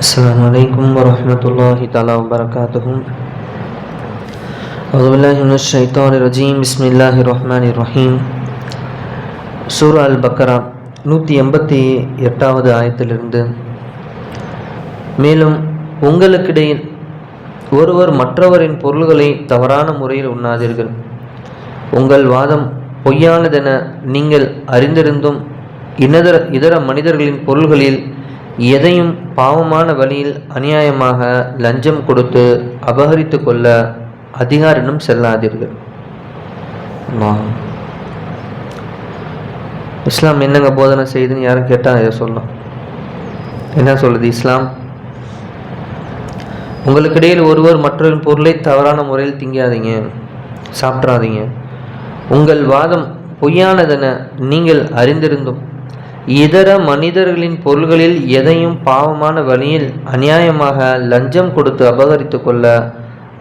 السلام عليكم ورحمة الله تعالى وبركاته أعوذ بالله من الشيطان الرجيم بسم الله الرحمن الرحيم சூரா அல் பக்கரா நூற்றி எண்பத்தி எட்டாவது ஆயத்திலிருந்து மேலும் உங்களுக்கிடையில் ஒருவர் மற்றவரின் பொருள்களை தவறான முறையில் உண்ணாதீர்கள் உங்கள் வாதம் பொய்யானதென நீங்கள் அறிந்திருந்தும் இன்னதர இதர மனிதர்களின் பொருள்களில் எதையும் பாவமான வழியில் அநியாயமாக லஞ்சம் கொடுத்து அபகரித்து கொள்ள அதிகாரிடம் செல்லாதீர்கள். இஸ்லாம் என்னங்க போதனை செய்யுதுன்னு யாரும் கேட்டால் இதை சொல்லலாம். என்ன சொல்லுது இஸ்லாம்? உங்களுக்கிடையில் ஒருவர் மற்றொரு பொருளை தவறான முறையில் திங்காதீங்க சாப்பிட்றாதீங்க. உங்கள் வாதம் பொய்யானதென நீங்கள் அறிந்திருந்தும் இதர மனிதர்களின் பொருள்களில் எதையும் பாவமான வழியில் அநியாயமாக லஞ்சம் கொடுத்து அபகரித்து கொள்ள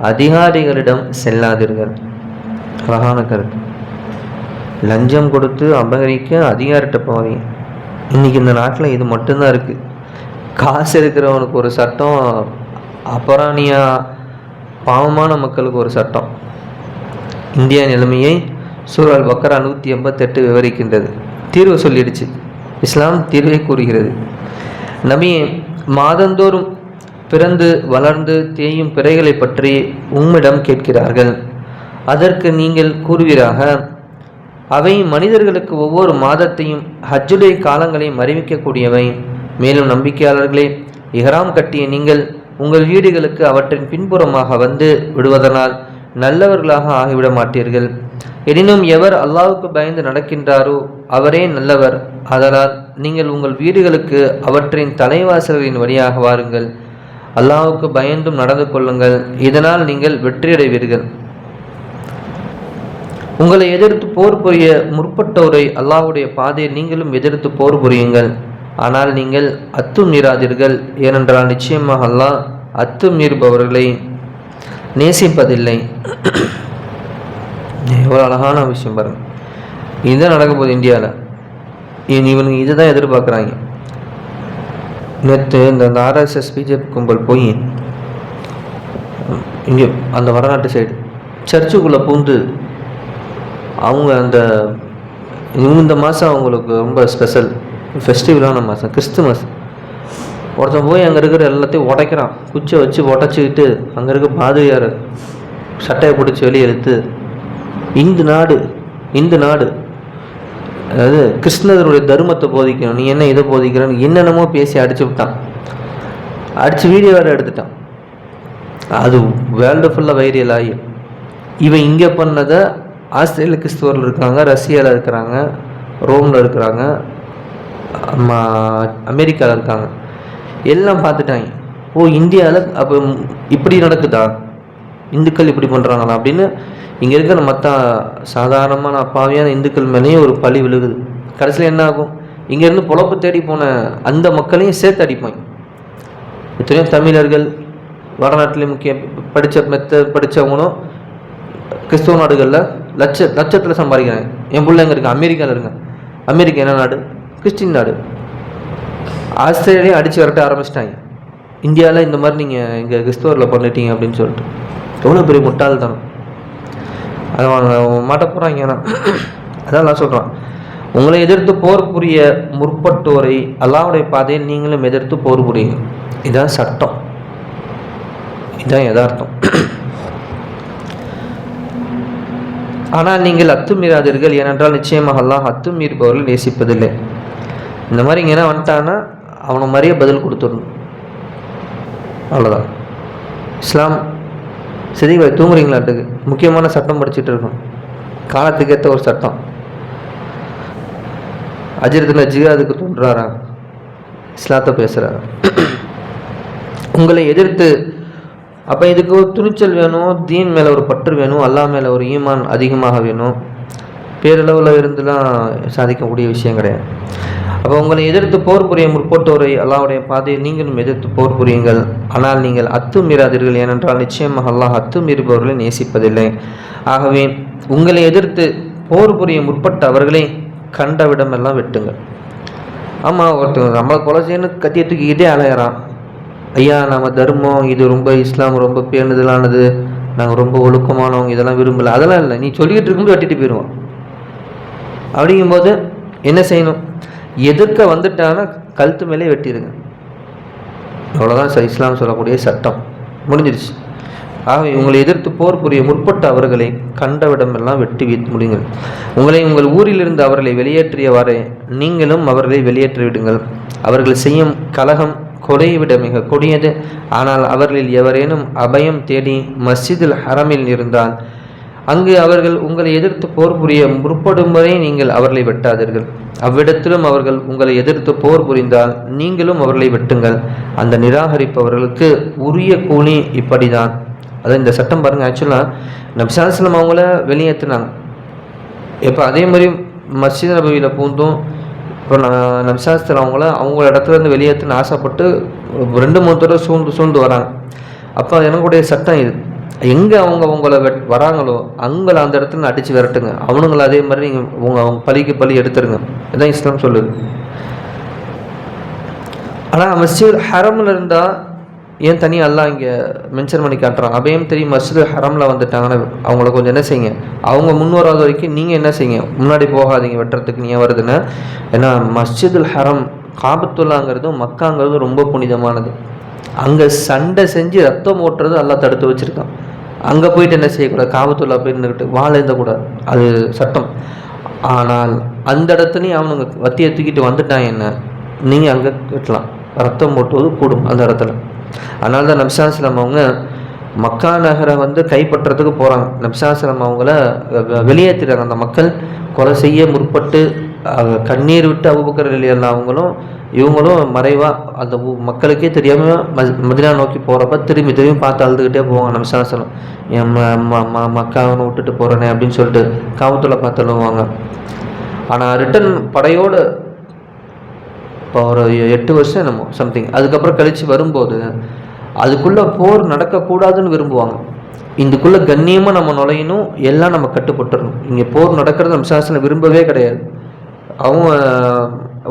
அதிகாரிகளிடம் செல்லாதீர்கள். அழகான கருத்து. லஞ்சம் கொடுத்து அபகரிக்க அதிகாரிட்ட போவீங்க இன்னைக்கு இந்த நாட்டில் இது மட்டும்தான் இருக்குது காசு இருக்கிறவனுக்கு ஒரு சட்டம் அபராணியா பாவமான மக்களுக்கு ஒரு சட்டம். இந்திய நிலைமையை சூழல் பக்கரா நூற்றி எண்பத்தெட்டு விவரிக்கின்றது. தீர்வு சொல்லிடுச்சு. இஸ்லாம் தீர்வை கூறுகிறது. நபியே மாதந்தோறும் பிறந்து வளர்ந்து தேயும் பிறைகளை பற்றி உம்மிடம் கேட்கிறார்கள். அதற்கு நீங்கள் கூறுவீராக அவை மனிதர்களுக்கு ஒவ்வொரு மாதத்தையும் ஹஜ்ஜுடைய காலங்களையும் அறிவிக்கக்கூடியவை மேலும் நம்பிக்கையாளர்களே இஹராம் கட்டிய நீங்கள் உங்கள் வீடுகளுக்கு அவற்றின் பின்புறமாக வந்து விடுவதனால் நல்லவர்களாக ஆகிவிட மாட்டீர்கள். எனினும் எவர் அல்லாவுக்கு பயந்து நடக்கின்றாரோ அவரே நல்லவர். அதனால் நீங்கள் உங்கள் வீடுகளுக்கு அவற்றின் தலைவாசல்களின் வழியாக வாருங்கள். அல்லாவுக்கு பயந்தும் நடந்து கொள்ளுங்கள். இதனால் நீங்கள் வெற்றியடைவீர்கள். உங்களை எதிர்த்து போர் புரிய முற்பட்டோரை அல்லாஹ்வுடைய பாதையை நீங்களும் எதிர்த்து போர் புரியுங்கள். ஆனால் நீங்கள் அத்தும் நீராதீர்கள் ஏனென்றால் நிச்சயமாக அல்லாஹ் அத்தும் நீர்பவர்களை நேசிப்பதில்லை. எவ்வளோ அழகான விஷயம் பாருங்க. இதுதான் நடக்க போகுது இந்தியாவில் இவனுங்க இதுதான் எதிர்பார்க்குறாங்க. நேற்று இந்த ஆர்எஸ்எஸ் பிஜேபி கும்பல் போய் இங்கே அந்த வடநாட்டு சைடு சர்ச்சுக்குள்ளே பூந்து அவங்க அந்த இந்த மாதம் அவங்களுக்கு ரொம்ப ஸ்பெஷல் ஃபெஸ்டிவலான மாதம் கிறிஸ்துமஸ் ஒருத்தன் போய் அங்கே இருக்கிற எல்லாத்தையும் உடைக்கிறான். குச்சை வச்சு உடச்சிக்கிட்டு அங்கே இருக்க பாதிரியார் சட்டையை பிடிச்சி வெளியே இழுத்து இந்து நாடு இந்து நாடு. அதாவது கிருஷ்ணருடைய தர்மத்தை போதிக்கணும். நீ என்ன இதை போதிக்கிறன்னு? என்னென்னமோ பேசி அடிச்சு விட்டான். அடித்து வீடியோ வேறு எடுத்துட்டான். அது வேர்ல்டு ஃபுல்லாக வைரியல் ஆகி. இவன் இங்கே பண்ணதை ஆஸ்திரேலிய கிறிஸ்துவரில் இருக்காங்க ரஷ்யாவில் இருக்கிறாங்க ரோமில் இருக்கிறாங்க அமெரிக்காவில் இருக்காங்க. எல்லாம் பார்த்துட்டாங்க. ஓ இந்தியாவில் அப்போ இப்படி நடக்குதா? இந்துக்கள் இப்படி பண்ணுறாங்களா அப்படின்னு இங்கே இருக்கிற மற்ற சாதாரணமான அப்பாவியான இந்துக்கள் மேலேயும் ஒரு பழி விழுகுது. கடைசியில் என்ன ஆகும்? இங்கேருந்து பொழப்பு தேடி போன அந்த மக்களையும் சேர்த்து அடிப்பாங்க. எத்தனையோ தமிழர்கள் வடநாட்டில் முக்கிய படித்த மெத்த படித்தவங்களும் கிறிஸ்துவ நாடுகளில் லட்ச லட்சத்தில் சம்பாதிக்கிறாங்க. என் பிள்ளைங்க இருக்குது அமெரிக்காவில் இருங்க. அமெரிக்கா என்ன நாடு? கிறிஸ்டின் நாடு. ஆஸ்திரேலியா அடித்து விரட்ட ஆரம்பிச்சிட்டாங்க. இந்தியாவில் இந்த மாதிரி நீங்கள் இங்கே கிறிஸ்துவரில் பண்ணிட்டீங்க அப்படின்னு சொல்லிட்டு. எவ்வளோ பெரிய முட்டாள்தனம். அதை அவங்க மாட்ட போகிறாங்க ஆனால் அதான் நான் சொல்கிறேன் உங்களை எதிர்த்து போர் புரிய முற்பட்டோரை அல்லாவுடைய பாதையை நீங்களும் எதிர்த்து போர் புரியுங்க. இதான் சட்டம். இதுதான் யதார்த்தம். ஆனால் நீங்கள் அத்துமீறாதீர்கள். ஏனென்றால் நிச்சயமாக அல்லாஹ் அத்துமீறுபவர்கள் நேசிப்பதில்லை. இந்த மாதிரி இங்கே என்ன வந்துட்டான்னா அவனை மாதிரியே பதில் கொடுத்துடணும். அவ்வளோதான் இஸ்லாம் சரி தூங்குறீங்களாட்டுக்கு. முக்கியமான சட்டம் படிச்சுட்டு இருக்கோம் காலத்துக்கு ஏற்ற ஒரு சட்டம். அஜிரத்தில் ஜிகாதுக்கு தோன்றாரா? இஸ்லாத்தை பேசுகிறாரா உங்களை எதிர்த்து அப்போ இதுக்கு ஒரு துணிச்சல் வேணும் தீன் மேலே ஒரு பற்று வேணும் அல்லா மேலே ஒரு ஈமான் அதிகமாக வேணும். பேரளவில் இருந்துலாம் சாதிக்கக்கூடிய விஷயம் கிடையாது. அப்போ உங்களை எதிர்த்து போர் புரிய முற்பட்டோரை அல்லாவுடைய பாதையை நீங்களும் எதிர்த்து போர் புரியுங்கள். ஆனால் நீங்கள் அத்துமீறாதீர்கள். ஏனென்றால் நிச்சயமாக அல்லாஹ் அத்துமீறுபவர்களை நேசிப்பதில்லை. ஆகவே உங்களை எதிர்த்து போர் புரிய முற்பட்ட அவர்களை கண்டவிடமெல்லாம் வெட்டுங்கள். ஆமாம் ஒருத்தவங்க நம்மளை கொலை செய்யணும் கத்தியை தூக்கிக்கிட்டே அலையிறான். ஐயா நம்ம தர்மம் இது ரொம்ப இஸ்லாம் ரொம்ப பேணுதலானது நாங்கள் ரொம்ப ஒழுக்கமானவங்க இதெல்லாம் விரும்பலை. அதெல்லாம் இல்லை. நீ சொல்லிக்கிட்டு இருக்கும்போது வெட்டிட்டு போயிடுவான் அப்படிங்கும்போது என்ன செய்யணும்? எதிர்க்க வந்துட்டான்னா கழுத்து மேலே வெட்டிடுங்க அவ்வளோதான் ச- இஸ்லாம் சொல்லக்கூடிய சட்டம். முடிஞ்சிருச்சு. ஆக உங்களை எதிர்த்து போர் புரிய முற்பட்ட அவர்களை கண்டவிடமெல்லாம் வெட்டி வீழ்த்து முடியுங்கள். உங்களை உங்கள் ஊரிலிருந்து அவர்களை வெளியேற்றியவாறே நீங்களும் அவர்களை வெளியேற்றி விடுங்கள். அவர்கள் செய்யும் கலகம் கொலையை விட மிக கொடியது. ஆனால் அவர்களில் எவரேனும் அபயம் தேடி மஸ்ஜிதில் ஹரமில் இருந்தால் அங்கு அவர்கள் உங்களை எதிர்த்து போர் புரிய முற்படும் வரை நீங்கள் அவர்களை வெட்டாதீர்கள். அவ்விடத்திலும் அவர்கள் உங்களை எதிர்த்து போர் புரிந்தால் நீங்களும் அவர்களை வெட்டுங்கள். அந்த நிராகரிப்பவர்களுக்கு உரிய கூலி இப்படிதான். அதான் இந்த சட்டம் பாருங்கள் ஆக்சுவலாக நபிசாஸ்லம் அவங்கள வெளியேற்றினாங்க. இப்போ அதே மாதிரி மஸ்ஜித் நபவியில் பூந்தும் இப்போ நான் நபிசாஸ்திரம் அவங்கள அவங்க இடத்துல இருந்து வெளியேற்றுன்னு ஆசைப்பட்டு ரெண்டு மூணு தடவை சூழ்ந்து சூழ்ந்து வராங்க. அப்போ எனக்குடைய சட்டம் இது. எங்கே அவங்க உங்களை வெட் வராங்களோ அங்கே அந்த இடத்துல அடித்து விரட்டுங்க. அவனுங்களை அதே மாதிரி நீங்கள் உங்க அவங்க பழிக்கு பழி எடுத்துருங்க. இதான் இஸ்லாம் சொல்லுது. ஆனால் மஸ்ஜித் ஹரமில் இருந்தால் ஏன் தனியாக எல்லாம் இங்கே மென்ஷன் பண்ணி காட்டுறான்? அபயம் தெரியும் மஸ்ஜித் ஹரமில் வந்துட்டாங்கன்னா அவங்கள கொஞ்சம் என்ன செய்யுங்க? அவங்க முன் வராத வரைக்கும் நீங்கள் என்ன செய்யுங்க? முன்னாடி போகாதீங்க வெட்டுறதுக்கு நீ ஏன் வருதுன்னு. ஏன்னா மஸ்ஜிதுல் ஹரம் காபத்துல்லாங்கிறதும் மக்காங்கிறதும் ரொம்ப புனிதமானது. அங்கே சண்டை செஞ்சு ரத்தம் ஓட்டுறது எல்லாம் தடுத்து வச்சுருக்கான். அங்கே போயிட்டு என்ன செய்யக்கூடாது? காபத்துல்லா போய் நின்றுக்கிட்டு வாழ அது சட்டம். ஆனால் அந்த இடத்துலையும் அவனுங்க வத்தியை தூக்கிட்டு வந்துட்டான் என்ன? நீங்கள் அங்கே கட்டலாம். ரத்தம் போட்டுவது கூடும் அந்த இடத்துல. அதனால தான் நபிசாஸ்லம் அவங்க மக்கா நகரை வந்து கைப்பற்றுறதுக்கு போகிறாங்க நபிசாஸ்லம் அவங்கள வெ- வெளியேற்றிடுறாங்க அந்த மக்கள் கொலை செய்ய முற்பட்டு கண்ணீர் விட்டு அவுபக்கர் எல்லாம் அவங்களும் இவங்களும் மறைவாக அந்த மக்களுக்கே தெரியாமல் மதினா நோக்கி போகிறப்ப திரும்பி திரும்பி பார்த்து அழுதுகிட்டே போவாங்க நபிசாஸ்லம் என் ம ம- மக்காவனை விட்டுட்டு போகிறேனே அப்படின்னு சொல்லிட்டு காவத்துல பார்த்து அழுவாங்க. ஆனால் ரிட்டன் படையோடு இப்போ ஒரு எட்டு வருஷம் என்னமோ சம்திங் அதுக்கப்புறம் கழித்து வரும்போது அதுக்குள்ளே போர் நடக்கக்கூடாதுன்னு விரும்புவாங்க. இதுக்குள்ளே கண்ணியமாக நம்ம நுழையணும் எல்லாம் நம்ம கட்டுப்பட்டுறணும். இங்கே போர் நடக்கிறது நம்ம சாசனம் விரும்பவே கிடையாது. அவங்க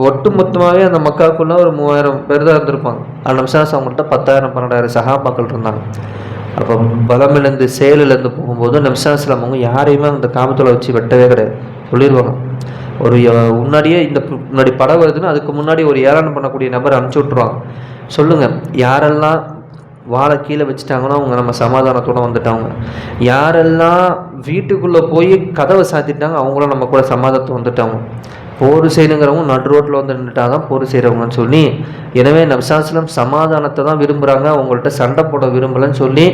ஒட்டு மொத்தமாகவே அந்த மக்காக்குள்ளே ஒரு மூவாயிரம் பேர் தான் இருந்திருப்பாங்க. அந்த நம்ம அவங்கள்ட்ட பத்தாயிரம் பன்னெண்டாயிரம் சகாபாக்கள் இருந்தாங்க. அப்போ பலமிலேருந்து சேலிலேருந்து போகும்போது நம்சாஸ்லாம் அவங்க யாரையுமே அந்த காமத்தில் வச்சு வெட்டவே கிடையாது. சொல்லிடுவாங்க ஒரு முன்னாடியே இந்த முன்னாடி படம் வருதுன்னா அதுக்கு முன்னாடி ஒரு ஏளனம் பண்ணக்கூடிய நபர் அனுப்பிச்சி விட்ருவாங்க சொல்லுங்கள் யாரெல்லாம் வாழை கீழே வச்சுட்டாங்களோ அவங்க நம்ம சமாதானத்தோட வந்துட்டாங்க. யாரெல்லாம் வீட்டுக்குள்ளே போய் கதவை சாத்திட்டாங்க அவங்களும் நம்ம கூட சமாதானத்தை வந்துட்டாங்க. போர் செய்யணுங்கிறவங்க நடு ரோட்டில் வந்து நின்றுட்டாங்க தான் போர் செய்கிறவங்கன்னு சொல்லி. எனவே நப்சாஸ்லம் சமாதானத்தை தான் விரும்புகிறாங்க அவங்கள்ட்ட சண்டை போட விரும்பலைன்னு சொல்லி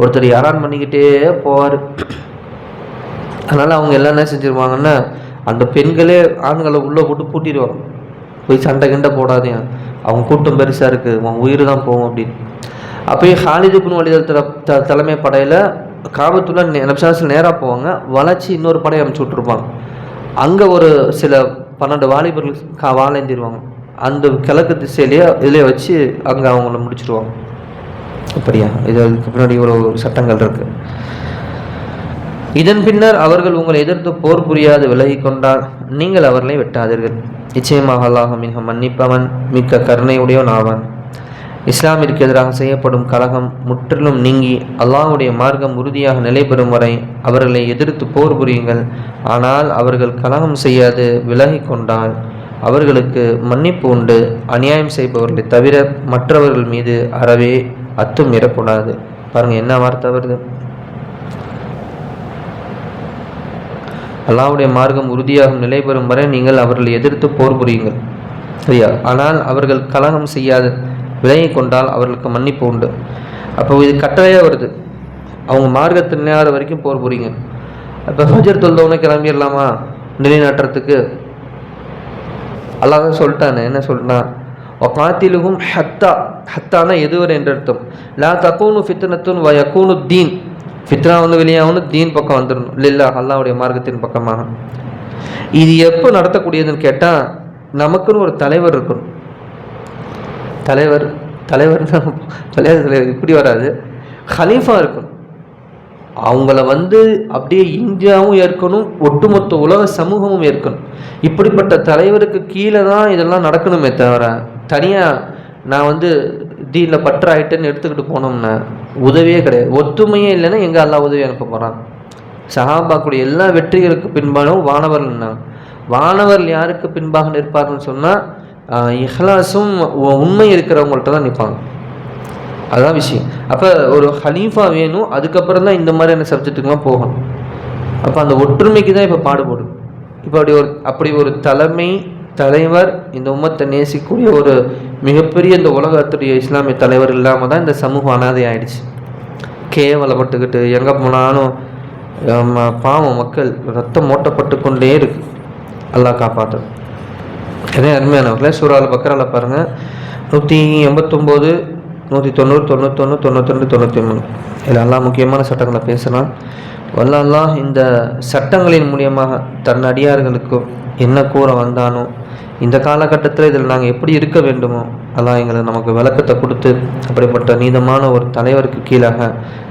ஒருத்தர் யாரான் பண்ணிக்கிட்டே போவார். அதனால் அவங்க எல்லாம் என்ன செஞ்சுருவாங்கன்னா அந்த பெண்களே ஆண்களை உள்ளே போட்டு பூட்டிடுவாங்க. போய் சண்டை கிண்டை போடாதீங்க. அவங்க கூட்டம் பெருசாக இருக்குது அவன் உயிர் தான் போகும் அப்படின்னு. அப்போயே ஹாலிது பின் தல த தலைமை படையில் காபத்துள்ள நப்சாசில் நேராக போவாங்க. வளர்ச்சி இன்னொரு படையை அனுப்பிச்சி விட்ருப்பாங்க அங்கே ஒரு சில பன்னெண்டு வாலிபர்கள் கா வாழேந்திருவாங்க அந்த கிழக்கு திசையிலேயே இதிலே வச்சு அங்கே அவங்கள முடிச்சிருவாங்க. அப்படியா? இது அதுக்கு பின்னாடி ஒரு சட்டங்கள் இருக்குது இதன் பின்னர் அவர்கள் உங்களை எதிர்த்து போர் புரியாது விலகி கொண்டால் நீங்கள் அவர்களை வெட்டாதீர்கள். நிச்சயமாக அல்லாஹ் மிக மன்னிப்பவன் மிக்க கருணையுடையவன் ஆவான். இஸ்லாமிற்கு எதிராக செய்யப்படும் கலகம் முற்றிலும் நீங்கி அல்லாஹுடைய மார்க்கம் உறுதியாக நிலை பெறும் வரை அவர்களை எதிர்த்து போர் புரியுங்கள். ஆனால் அவர்கள் கலகம் செய்யாது விலகி கொண்டால் அவர்களுக்கு மன்னிப்பு உண்டு. அநியாயம் செய்பவர்களை தவிர மற்றவர்கள் மீது அறவே அத்தும் இறக்கூடாது பாருங்கள் என்ன வார்த்தை வருது? அல்லாவுடைய மார்க்கம் உறுதியாகும் நிலை பெறும் வரை நீங்கள் அவர்களை எதிர்த்து போர் புரியுங்கள். சரியா? ஆனால் அவர்கள் கலகம் செய்யாது விலகிக் கொண்டால் அவர்களுக்கு மன்னிப்பு உண்டு. அப்போ இது கட்டளையாக வருது. அவங்க மார்க்கத்தில் நேர வரைக்கும் போர் புரியுங்க. இப்போ ஃபஜர் தொழுதவனே கிளம்பிடலாமா? நிலைநாட்டுறதுக்கு. அல்லாத சொல்லிட்டானே என்ன சொல்லிட்டான் காத்திலுகும் ஹத்தா. ஹத்தானா எதுவரை என்ற அர்த்தம். லா தக்கூனு ஃபித்னத்துன் வ யக்கூனு தீன். ஃபித்னா வந்து வெளியாகணும் தீன் பக்கம் வந்துடணும். இல்லைல்ல அல்லாவுடைய மார்க்கத்தின் பக்கமாக. இது எப்போ நடத்தக்கூடியதுன்னு கேட்டால் நமக்குன்னு ஒரு தலைவர் இருக்கணும். தலைவர் தலைவர் தலைவர் தலைவர் இப்படி வராது. ஹலீஃபா இருக்கணும். அவங்கள வந்து அப்படியே இந்தியாவும் ஏற்கணும் ஒட்டுமொத்த உலக சமூகமும் ஏற்கணும். இப்படிப்பட்ட தலைவருக்கு கீழே தான் இதெல்லாம் நடக்கணுமே தவிர தனியாக நான் வந்து தீனில் பற்று ஆயிட்டுன்னு எடுத்துக்கிட்டு போனோம்னா உதவியே கிடையாது. ஒத்துமையே இல்லைன்னா எங்கே அல்லாஹ் உதவி அனுப்ப போகிறான் சஹாபாக்குடைய எல்லா வெற்றிகளுக்கு பின்பாலும் வானவர் நின்னாங்க வானவர் யாருக்கு பின்பாக நிற்பார்கள்னு சொன்னால் இஹ்லாஸும் உண்மை இருக்கிறவங்கள்ட்ட தான் நிற்பாங்க அதான் விஷயம். அப்போ ஒரு ஹலீஃபா வேணும் அதுக்கப்புறம் தான் இந்த மாதிரியான சப்ஜெக்ட்டுக்கெலாம் போகணும். அப்போ அந்த ஒற்றுமைக்கு தான் இப்போ பாடுபடும் இப்போ அப்படி ஒரு அப்படி ஒரு தலைமை தலைவர் இந்த உம்மத்தை நேசிக்கக்கூடிய ஒரு மிகப்பெரிய இந்த உலகத்துடைய இஸ்லாமிய தலைவர் இல்லாமல் தான் இந்த சமூகம் அனாதை ஆயிடுச்சு. கேவலப்பட்டுக்கிட்டு எங்கே போனாலும் பாவம் மக்கள் ரத்தம் ஓட்டப்பட்டு கொண்டே இருக்கு. அல்லாஹ் காப்பாற்றும் அதே அருமையானவர்களே சூறாவில் பக்கரால பாருங்கள் நூற்றி எண்பத்தொம்போது நூற்றி தொண்ணூறு தொண்ணூத்தொன்று தொண்ணூத்தொன்று தொண்ணூற்றி மூணு இதில் எல்லாம் முக்கியமான சட்டங்களை பேசலாம். வல்ல இந்த சட்டங்களின் மூலியமாக தன் அடியார்களுக்கும் என்ன கூற வந்தானோ இந்த காலகட்டத்தில் இதில் நாங்கள் எப்படி இருக்க வேண்டுமோ அதெல்லாம் எங்களுக்கு நமக்கு விளக்கத்தை கொடுத்து அப்படிப்பட்ட நீதமான ஒரு தலைவருக்கு கீழாக